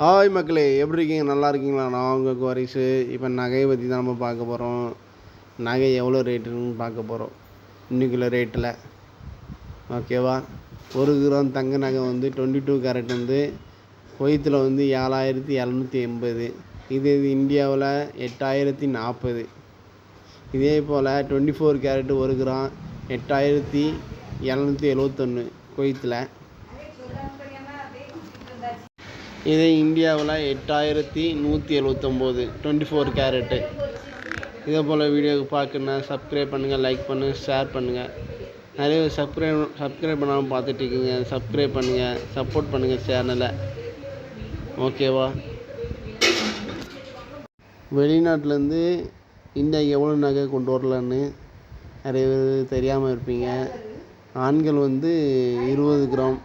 Hi மக்களே எப்படி இருக்கீங்க? நல்லா இருக்கீங்களா? நான் உங்கள் குவாரிசு. இப்போ நகையை பற்றி தான் நம்ம பார்க்க போகிறோம் நகை எவ்வளோ ரேட்டுன்னு பார்க்க போகிறோம் இன்றைக்குள்ள ரேட்டில் ஓகேவா ஒரு கிராம் தங்க நகை வந்து டுவெண்ட்டி டூ கேரட் வந்து கொய்த்தில் வந்து ஏழாயிரத்தி இரநூத்தி எண்பது. இது இது இந்தியாவில் எட்டாயிரத்தி நாற்பது. இதே போல் டுவெண்ட்டி ஃபோர் கேரட் ஒரு கிராம் எட்டாயிரத்தி இரநூத்தி எழுவத்தொன்று கொய்த்தில் இது இந்தியாவில் எட்டாயிரத்தி நூற்றி எழுவத்தொம்போது டுவெண்ட்டி ஃபோர் கேரட்டு இதே போல் வீடியோவுக்கு பார்க்கணுன்னா சப்ஸ்கிரைப் பண்ணுங்கள் லைக் பண்ணுங்கள் ஷேர் பண்ணுங்கள் நிறைய சப்ஸ்கிரைப் சப்ஸ்கிரைப் பண்ணாமல் பார்த்துட்டு இருக்கீங்க. சப்ஸ்கிரைப் பண்ணுங்கள் சப்போர்ட் பண்ணுங்கள் சேனலை ஓகேவா வெளிநாட்டிலேருந்து இந்தியாவுக்கு எவ்வளோ நகை கொண்டு வரலான்னு நிறைய பேர் தெரியாமல் இருப்பீங்க. ஆண்கள் வந்து இருபது கிராம்.